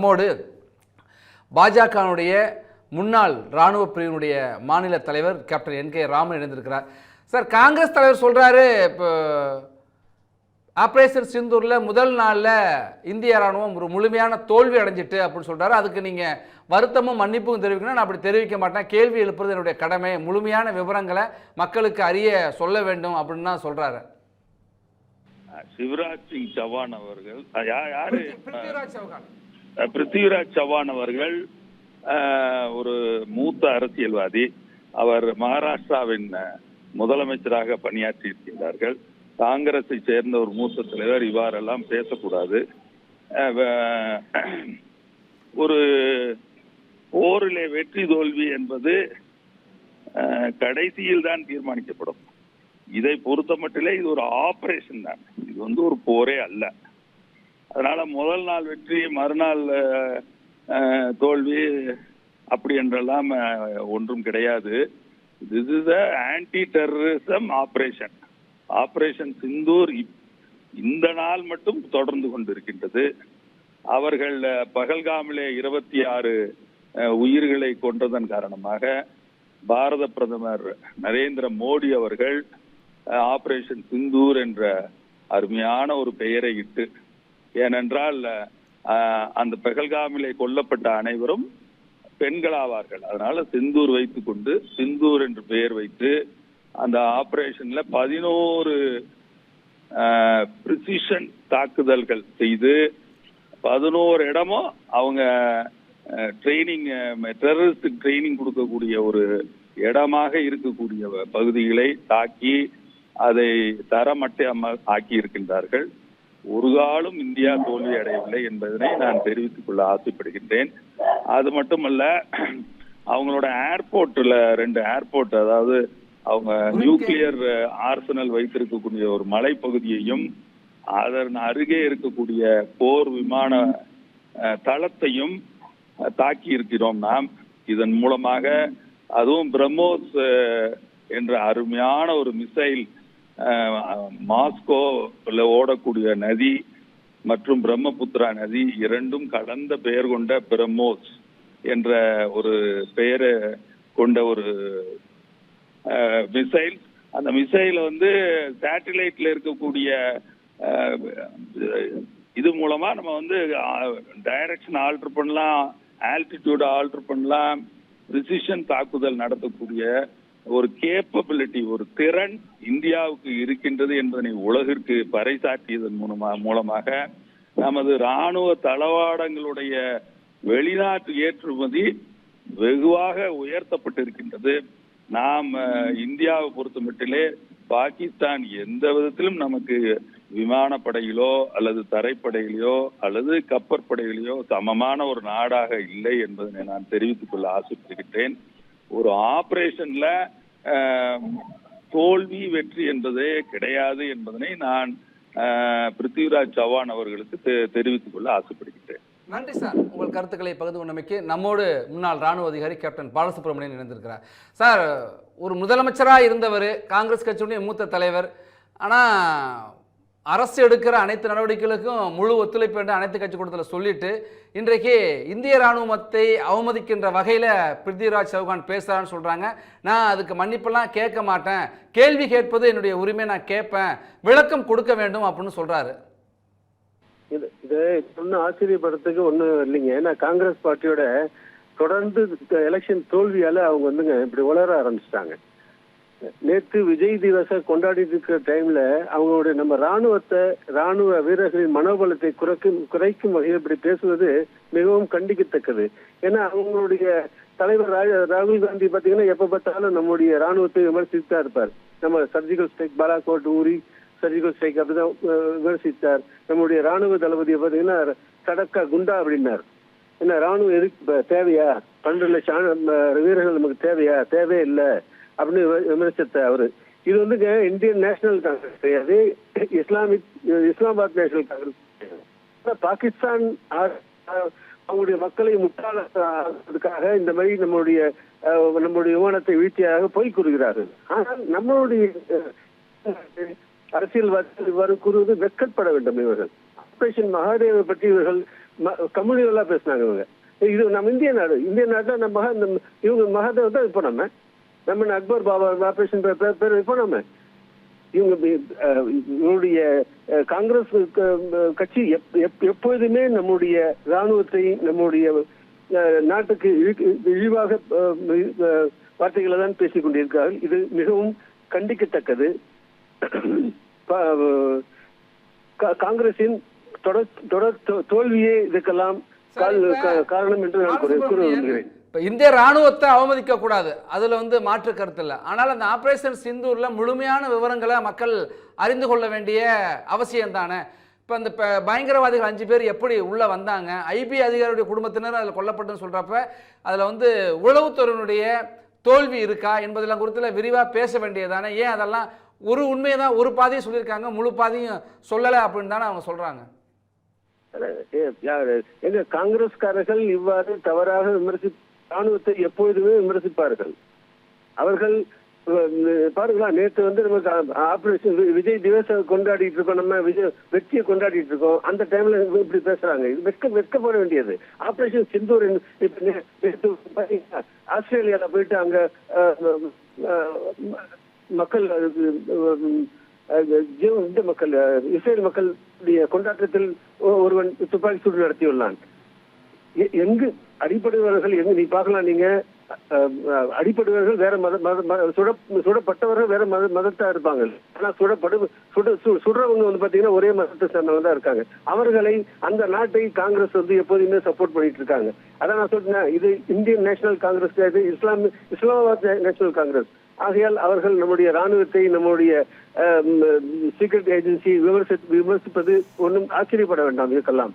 நம்மோடு பாஜகனுடைய முன்னாள் இராணுவ பிரிவினுடைய மாநில தலைவர் கேப்டன் என் கே ராமன் இணைந்திருக்கிறார். சார் காங்கிரஸ் தலைவர் சொல்றாரு இப்போ ஆப்ரேஷன் சிந்தூரில் முதல் நாளில் இந்திய ராணுவம் ஒரு முழுமையான தோல்வி அடைஞ்சிட்டு அப்படின்னு சொல்றாரு. அதுக்கு நீங்கள் வருத்தமும் மன்னிப்பும் தெரிவிக்கணும். நான் அப்படி தெரிவிக்க மாட்டேன். கேள்வி எழுப்புறது என்னுடைய கடமை. முழுமையான விவரங்களை மக்களுக்கு அறிய சொல்ல வேண்டும் அப்படின்னு தான் சொல்றாரு. சிவராஜ் சிங் சவான் அவர்கள். யாரு? பிருத்திவிராஜ் சௌகான் பிருத்திவிராஜ் சவான் அவர்கள் ஒரு மூத்த அரசியல்வாதி. அவர் மகாராஷ்டிராவின் முதலமைச்சராக பணியாற்றி இருக்கின்றார்கள் காங்கிரஸை சேர்ந்த ஒரு மூத்த தலைவர் இவ்வாறெல்லாம் பேசக்கூடாது. ஒரு போரிலே வெற்றி தோல்வி என்பது கடைசியில் தான் தீர்மானிக்கப்படும். இதை பொறுத்த மட்டிலே இது ஒரு ஆபரேஷன் தான். இது வந்து ஒரு போரே அல்ல. அதனால முதல் நாள் வெற்றி மறுநாள் தோல்வி அப்படி என்றெல்லாம் ஒன்றும் கிடையாது. This is a anti terrorism operation operation Sindoor இப்- இந்த நாள் மட்டும் தொடர்ந்து கொண்டிருக்கின்றது. அவர்கள் அஹ், பகல்காமிலே இருபத்தி ஆறு உயிர்களை கொன்றதன் காரணமாக பாரத பிரதமர் நரேந்திர மோடி அவர்கள் ஆபரேஷன் சிந்தூர் என்ற அருமையான ஒரு பெயரை இட்டு ஏனென்றால் அந்த பெகல்காமிலே கொல்லப்பட்ட அனைவரும் பெண்களாவார்கள். அதனால சிந்தூர் வைத்து கொண்டு சிந்தூர் என்று பெயர் வைத்து அந்த ஆபரேஷன்ல பதினோரு பிரிசிஷன் தாக்குதல்கள் செய்து பதினோரு இடமும் அவங்க ட்ரைனிங் டெரரிஸ்ட் ட்ரைனிங் கொடுக்கக்கூடிய ஒரு இடமாக இருக்கக்கூடிய பகுதிகளை தாக்கி அதை தரமட்டம் ஆக்கி இருக்கின்றார்கள் ஒரு காலம் இந்தியா தோல்வி அடையவில்லை என்பதனை நான் தெரிவித்துக் கொள்ள ஆசைப்படுகின்றேன். அது மட்டுமல்ல அவங்களோட ஏர்போர்ட்ல ரெண்டு ஏர்போர்ட் அதாவது அவங்க நியூக்ளியர் ஆர்சனல் வைத்திருக்கக்கூடிய ஒரு மலைப்பகுதியையும் அதன் அருகே இருக்கக்கூடிய போர் விமான தளத்தையும் தாக்கி இருக்கிறோம் நாம். இதன் மூலமாக அதுவும் பிரம்மோஸ் என்ற அருமையான ஒரு மிசைல் மாஸ்கோல ஓடக்கூடிய நதி மற்றும் பிரம்மபுத்திரா நதி இரண்டும் கடந்த பெயர் கொண்ட பிரம்மோஸ் என்ற ஒரு பெயரை கொண்ட ஒரு மிசைல். அந்த மிசைல வந்து சேட்டிலைட்ல இருக்கக்கூடிய இது மூலமா நம்ம வந்து டைரக்ஷன் ஆல்டர் பண்ணலாம் ஆல்டிடியூட் ஆல்டர் பண்ணலாம் ப்ரிசிஷன் தாக்குதல் நடத்தக்கூடிய ஒரு கேப்பபிலிட்டி ஒரு திறன் இந்தியாவுக்கு இருக்கின்றது என்பதனை உலகிற்கு பறைசாற்றியதன் மூலமா மூலமாக நமது ராணுவ தளவாடங்களுடைய வெளிநாட்டு ஏற்றுமதி வெகுவாக உயர்த்தப்பட்டிருக்கின்றது. நாம் இந்தியாவை பொறுத்த மட்டிலே பாகிஸ்தான் எந்த விதத்திலும் நமக்கு விமானப்படையிலோ அல்லது தரைப்படையிலோ அல்லது கப்பற்படையிலோ சமமான ஒரு நாடாக இல்லை என்பதனை நான் தெரிவித்துக் கொள்ள ஆசைப்படுகின்றேன். ஒரு ஆபரேஷன்ல தோல்வி வெற்றி என்பதே கிடையாது என்பதனை நான் பிருத்திவிராஜ் சவான் அவர்களுக்கு தெ- தெரிவித்துக் கொள்ள ஆசைப்படுகின்றேன். நன்றி சார். உங்கள் கருத்துக்களை பகிர்ந்து கொண்டமைக்கு நம்மோடு முன்னாள் ராணுவ அதிகாரி கேப்டன் பாலசுப்ரமணியன் இணைந்திருக்கிறார். சார் ஒரு முதலமைச்சராக இருந்தவர் காங்கிரஸ் கட்சியுடைய மூத்த தலைவர் ஆனால் அரசு எடுக்கிற அனைத்து நடவடிக்கைகளுக்கும் முழு ஒத்துழைப்பு என்று அனைத்து கட்சி கூட்டத்தில் சொல்லிட்டு இன்றைக்கு இந்திய ராணுவத்தை அவமதிக்கின்ற வகையில் பிருத்திவிராஜ் சௌகான் பேசுகிறான்னு சொல்கிறாங்க நான் அதுக்கு மன்னிப்பெல்லாம் கேட்க மாட்டேன். கேள்வி கேட்பது என்னுடைய உரிமை நான் கேட்பேன். விளக்கம் கொடுக்க வேண்டும் அப்படின்னு சொல்கிறாரு இது இது ஒன்றும் ஆச்சரியப்படுறதுக்கு ஒன்றும் இல்லைங்க. ஏன்னா காங்கிரஸ் பார்ட்டியோட தொடர்ந்து எலெக்ஷன் தோல்வியால் அவங்க வந்துங்க இப்படி உளர ஆரம்பிச்சிட்டாங்க. நேற்று விஜய் திவச கொண்டாடிட்டு இருக்கிற டைம்ல அவங்களுடைய நம்ம ராணுவத்தை ராணுவ வீரர்களின் மனோபலத்தை குறைக்கும் குறைக்கும் வகையில் இப்படி பேசுவது மிகவும் கண்டிக்கத்தக்கது. ஏன்னா அவங்களுடைய தலைவர் ரா- ராகுல் காந்தி பாத்தீங்கன்னா எப்ப பார்த்தாலும் நம்முடைய ராணுவத்தை விமர்சித்தா இருப்பார். நம்ம surgical strike Balakot Uri surgical strike அப்படிதான் விமர்சித்தார். நம்முடைய ராணுவ தளபதியை பாத்தீங்கன்னா சடக்கா குண்டா அப்படின்னார். என்ன ராணுவம் எதுக்கு தேவையா? பன்னெண்டு லட்சம் வீரர்கள் நமக்கு தேவையா? தேவையே இல்லை. அப்படின்னு விமர்சித்த அவரு. இது வந்துங்க இந்தியன் நேஷனல் காங்கிரஸ் கிடையாது. Islamic Islamabad National Congress Pakistan அவங்களுடைய மக்களை முட்டாளதுக்காக இந்த மாதிரி நம்மளுடைய நம்முடைய விமானத்தை வீழ்ச்சியாக போய் கூறுகிறார்கள். ஆனால் நம்மளுடைய அரசியல்வாதிகள் இவ்வாறு கூறுவது வெட்கப்பட வேண்டும் இவர்கள். ஆபரேஷன் மகாதேவை பற்றி இவர்கள் கம்யூனிகளா பேசினாங்க இவங்க. இது நம்ம இந்திய நாடு. இந்திய நாட்டில் நம்ம நம்ம- இவங்க மகாதேவ் தான் இப்போ நம்ம. நம்ம அக்பர் பாபா ஆபரேஷன் பேர் இப்போ நம்ம இவங்க இவருடைய காங்கிரஸ் கட்சி எப்- எப்- எப்பொழுதுமே நம்முடைய ராணுவத்தை நம்முடைய நாட்டுக்கு இழி- இழிவாக வார்த்தைகளை தான் பேசிக் கொண்டிருக்கிறார்கள். இது மிகவும் கண்டிக்கத்தக்கது. காங்கிரசின் தொடர் தொடர் தோல்வியே இதுக்கெல்லாம் காரணம் என்று நான் கூற விரும்புகிறேன். இப்போ இந்திய ராணுவத்தை அவமதிக்கக்கூடாது அதில் வந்து மாற்று கருத்து இல்லை. ஆனால் அந்த ஆப்ரேஷன் சிந்தூரில் முழுமையான விவரங்களை மக்கள் அறிந்து கொள்ள வேண்டிய அவசியம் தானே. இப்போ அந்த ப- பயங்கரவாதிகள் அஞ்சு பேர் எப்படி உள்ளே வந்தாங்க? ஐபி அதிகாரியுடைய குடும்பத்தினர் அதில் கொல்லப்பட்டுன்னு சொல்கிறப்ப அதில் வந்து உளவுத்துறையினுடைய தோல்வி இருக்கா என்பதெல்லாம் குறித்துல விரிவாக பேச வேண்டியதானே ஏன் அதெல்லாம் ஒரு உண்மையை தான் ஒரு பாதையும் சொல்லியிருக்காங்க முழு பாதையும் சொல்லலை அப்படின்னு தானே அவங்க சொல்கிறாங்க எங்க காங்கிரஸ்காரர்கள் இவ்வாறு தவறாக விமர்சி ராணுவத்தை எப்பொழுதுமே விமர்சிப்பார்கள். அவர்கள் பாருங்களா நேற்று வந்து நம்ம ஆபரேஷன் விஜய் திவச கொண்டாடிட்டு இருக்கோம் நம்ம விஜய் வெற்றியை கொண்டாடிட்டு இருக்கோம் அந்த டைம்ல இப்படி பேசுறாங்க. இது வெட்க வெட்கப்பட வேண்டியது. ஆபரேஷன் சிந்தூர் ஆஸ்திரேலியால போயிட்டு அங்க அஹ், மக்கள் இந்த மக்கள் இஸ்ரேல் மக்களுடைய கொண்டாட்டத்தில் ஒருவன் துப்பாக்கி சூடு நடத்தியுள்ளான். எங்கு அடிப்படுபவர்கள் எங்கு நீ பார்க்கலாம் நீங்க அஹ், வேற மத மத மத- சுட சுடப்பட்டவர்கள் வேற மத மதத்தா இருப்பாங்க. ஆனா சுடப்படு சுட சுடுறவங்க வந்து பாத்தீங்கன்னா ஒரே மதத்தை சேர்ந்தவங்க தான் இருக்காங்க. அவர்களை அந்த நாட்டை காங்கிரஸ் வந்து எப்போதுமே சப்போர்ட் பண்ணிட்டு இருக்காங்க. அதான் நான் சொல்றேன் இது இந்தியன் நேஷனல் காங்கிரஸ் கிடையாது இஸ்லாம் இஸ்லாமாபாத் நேஷனல் காங்கிரஸ். ஆகையால் அவர்கள் நம்முடைய ராணுவத்தை நம்முடைய சீக்ரெட் ஏஜென்சி விமர்சி விமர்சிப்பது ஒன்றும் ஆச்சரியப்பட வேண்டாம் இதுக்கெல்லாம்.